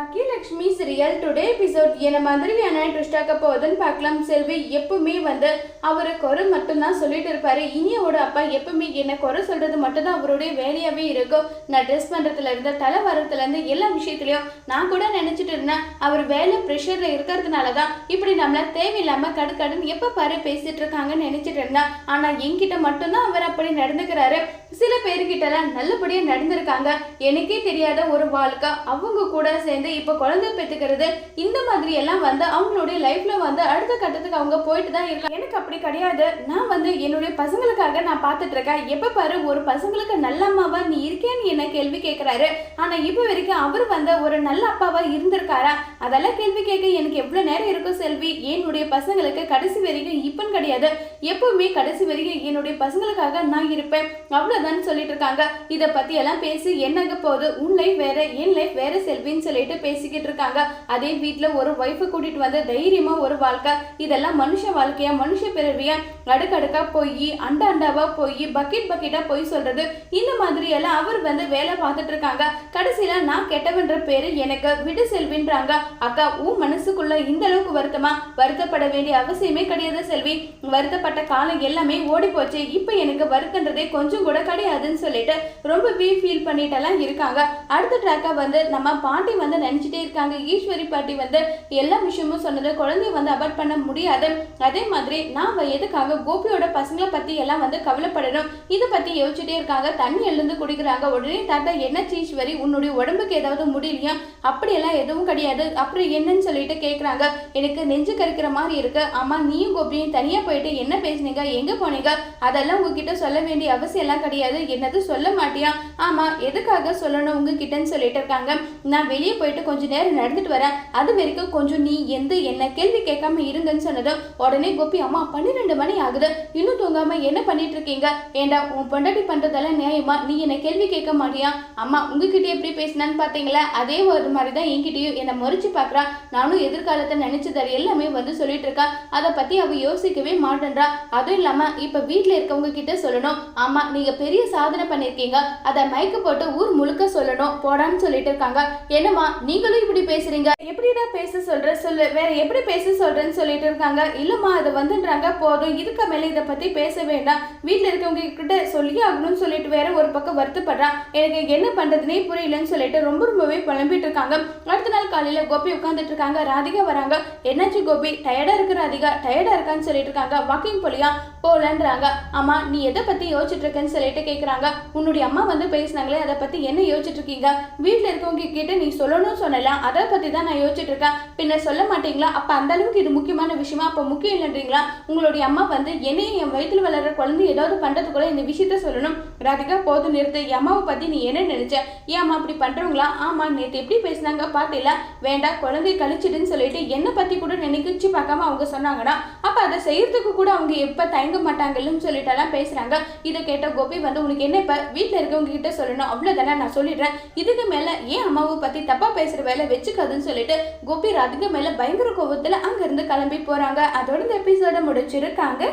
Baakiyalakshmi serial today episode என்ன மாதிரியான twist ஆக்க போகுதுன்னு பார்க்கலாம். செல்வி எப்பவுமே வந்து அவர் குறை மட்டும்தான் சொல்லிட்டு இருப்பாரு. இனியோட அப்பா எப்பவுமே என்ன குறை சொல்றது மட்டும்தான் அவருடைய வேலையாவே இருக்கும். நான் ட்ரெஸ் பண்றதுல இருந்து தலை வரத்துல இருந்து எல்லா விஷயத்துலயும் நான் கூட நினைச்சிட்டு இருந்தேன். அவர் வேலை ப்ரெஷர்ல இருக்கிறதுனால தான் இப்படி நம்மள தேவையில்லாம கடுக்கடுன்னு எப்ப பாரு பேசிட்டு இருக்காங்கன்னு நினைச்சிட்டு இருந்தேன். ஆனா என்கிட்ட மட்டும்தான் அவர் அப்படி நடந்துக்கிறாரு. சில பேர்கிட்டலாம் நல்லபடியா நடந்திருக்காங்க. எனக்கே தெரியாத ஒரு வாழ்க்கை அவங்க கூட சேர்ந்து இப்போ குழந்தை பெற்றுக்கிறது இந்த மாதிரி எல்லாம் வந்து அவங்களுடைய லைஃப்ல வந்து அடுத்த கட்டத்துக்கு அவங்க போயிட்டு தான் இருக்காங்க. எனக்கு அப்படி கிடையாது. நான் வந்து என்னுடைய பசங்களுக்காக நான் பார்த்துட்டு இருக்கேன். எப்போ பாரு ஒரு பசங்களுக்கு நல்ல அம்மாவா நீ இருக்கேன்னு என்ன கேள்வி கேட்குறாரு ஆனால் இப்போ வரைக்கும் அவர் வந்து ஒரு நல்ல அப்பாவா இருந்திருக்காரா? அதெல்லாம் கேள்வி கேட்க எனக்கு எவ்வளோ நேரம் இருக்கும் செல்வி? என்னுடைய பசங்களுக்கு கடைசி வரைக்கும் இப்பன்னு கிடையாது. எப்பவுமே கடைசி வரைக்கும் என்னுடைய பசங்களுக்காக நான் இருப்பேன். அவ்வளோதான் சொல்லிட்டு இருக்காங்க. இதை பற்றி எல்லாம் பேசி என்னங்க போகுது? உன் லைஃப் வேற என் லைஃப் வேற செல்வின்னு சொல்லிட்டு பேசிக்கிட்டு இருக்காங்க. அதே வீட்டில் ஒரு ஒய்ஃபை கூட்டிட்டு வந்து தைரியமா ஒரு வாழ்க்கை. இதெல்லாம் மனுஷ வாழ்க்கையா? மனுஷ பிறவியா? அடுக்கடுக்கா போய் அண்ட அண்டாவா போய் பக்கெட் பக்கெட்டா போய் சொல்றது. இந்த மாதிரி எல்லாம் அவர் வந்து வேலை பார்த்துட்டு இருக்காங்க. கடைசியில நான் கெட்டவன்ற பேரு எனக்கு விடு செல்வின்றாங்க. அக்கா உன் மனசுக்குள்ள இந்த அளவுக்கு வருத்தமா? வருத்தப்பட வேண்டிய அவசியமே கிடையாது செல்வி. வருத்தப்பட்ட காலம் எல்லாமே ஓடி போச்சு இப்போ எனக்கு வருத்தன்றதே கொஞ்சம் கூட கிடையாதுன்னு சொல்லிட்டு ரொம்பவே ஃபீல் பண்ணிட்டெல்லாம் இருக்காங்க. அடுத்த ட்ராக்கா வந்து நம்ம பாட்டி வந்து நினைச்சிட்டே இருக்காங்க. ஈஸ்வரி பாட்டி வந்து எல்லா விஷயமும் சொன்னது குழந்தைய வந்து அபார்ட் பண்ண முடியாது. அதே மாதிரி நான் எதுக்காக கோபியோட பசங்களை பத்தி எல்லாம் வந்து கவலைப்படணும்? இதை பத்தி யோசிச்சுட்டே இருக்காங்க. தண்ணி எழுந்து குடிக்கிறாங்க. உடனே தாத்தா என்ன ஈஸ்வரி உன்னுடைய உடம்புக்கு ஏதாவது முடியலையா? அப்படியெல்லாம் எதுவும் கிடையாது. அப்புறம் என்னன்னு சொல்லிட்டு கேட்குறாங்க எனக்கு நெஞ்சு கறிக்கிற மாதிரி இருக்கு. ஆமா நீயும் கோபியும் தனியா போயிட்டு என்ன பேசுனீங்க? எங்க போனீங்க? அதெல்லாம் உங்ககிட்ட சொல்ல வேண்டிய அவசியம் எல்லாம் கிடையாது. என்னது சொல்ல மாட்டியா? ஆமா எதுக்காக சொல்லணும் உங்ககிட்டன்னு சொல்லிட்டு இருக்காங்க. நான் வெளியே போயிட்டு கொஞ்ச நேரம் நடந்துட்டு வரேன் அது வரைக்கும் கொஞ்சம் நீ எந்த என்ன கேள்வி கேட்காம இருங்கன்னு சொன்னதும் உடனே கோபி அம்மா பன்னிரெண்டு மணி ஆகுது. இன்னும் தூங்காம என்ன பண்ணிட்டு இருக்கீங்க ஏண்டா உன் பொண்டாட்டி பண்றதெல்லாம் நியாயமா? நீ என்ன கேள்வி கேட்க மாட்டியா? அம்மா உங்ககிட்ட எப்படி பேசினான்னு பாத்தீங்களா அதே ஒரு மாதிரி தான் என்கிட்டயும் என்னை முறிச்சு பாக்குறா நானும் எதிர்காலத்தை நினைச்சது எல்லாமே வந்து சொல்லிட்டு இருக்கா அதை பத்தி அவ யோசிக்கவே மாட்டேன்றா. அதுவும் இல்லாம இப்ப வீட்டுல இருக்கவங்க கிட்ட சொல்லணும். ஆமா நீங்க பெரிய சாதனை பண்ணிருக்கீங்க. அதை மயக்க போட்டு ஊர் முழுக்க சொல்லணும். போடான்னு சொல்லிட்டு இருக்காங்க என்னம்மா நீங்களும் இப்படி பேசுறீங்க. எப்படிடா பேச சொல்ற? சொல்லு. வேற எப்படி பேச சொல்றேன்னு சொல்லிட்டு இருக்காங்க. இல்லம்மா அது வந்துன்றாங்க. போதும். இதுக்கு மேல இதை பத்தி பேச வேண்டாம். வீட்டுல இருக்கவங்க கிட்ட சொல்லி ஆகணும்னு சொல்லிட்டு வேற ஒரு பக்கம் வருத்தப்படுறான் எனக்கு என்ன பண்றதுனே புரியலன்னு சொல்லிட்டு ரொம்ப ரொம்பவே புலம்பிட்டு இருக்காங்க. அடுத்த நாள் காலையில கோபி உட்காந்துட்டு இருக்காங்க. ராதிகா வராங்க. என்னாச்சு கோபி? டயர்டா இருக்கு ராதிகா. டயர்டா இருக்கான்னு சொல்லிட்டு இருக்காங்க. வாக்கிங் போலியா? போலன்றாங்க. அம்மா நீ எதை பத்தி யோசிச்சுட்டு இருக்கேன்னு சொல்லிட்டு கேக்குறாங்க. உன்னுடைய அம்மா வந்து பேசினாங்களே அதை பத்தி என்ன யோசிச்சுட்டு இருக்கீங்க? வீட்டுல இருக்கவங்க கிட்ட நீ சொல்லணும்னு சொன்னலாம் அதை பற்றி தான் நான் யோசிச்சுட்டு இருக்கேன் பின்ன சொல்ல மாட்டீங்களா? அப்போ அந்த அளவுக்கு இது முக்கியமான விஷயமா? அப்போ முக்கியம் இல்லைன்றீங்களா? உங்களுடைய அம்மா வந்து என்னையும் என் வயிற்றில் வளர்கிற குழந்தை ஏதாவது பண்ணுறதுக்குள்ள இந்த விஷயத்த சொல்லணும். ராதிகா போது நிறுத்து. என் அம்மாவை பற்றி நீ என்ன நினைச்ச? ஏன் அம்மா அப்படி பண்ணுறவங்களா ஆமா நேற்று எப்படி பேசினாங்க பார்த்தீங்களா வேண்டாம் குழந்தை கழிச்சிடுன்னு சொல்லிட்டு என்னை பற்றி கூட நினைக்கிச்சு பார்க்காம அவங்க சொன்னாங்கன்னா அப்போ அதை செய்யறதுக்கு கூட அவங்க எப்போ தயங்க மாட்டாங்கன்னு சொல்லிட்டு எல்லாம் இதை கேட்ட கோபி வந்து உனக்கு என்ன இப்போ? வீட்டில் இருக்கவங்க கிட்ட சொல்லணும். அவ்வளோதானே நான் சொல்லிடுறேன். இதுக்கு மேலே ஏன் அம்மாவை பற்றி தப்பாக பேசுற வேலை வச்சுக்காதுன்னு சொல்லிட்டு கோபி ராதிகா மேல பயங்கர கோபத்துல அங்க இருந்து கிளம்பி போறாங்க. அதோட இந்த எபிசோட முடிச்சிருக்காங்க.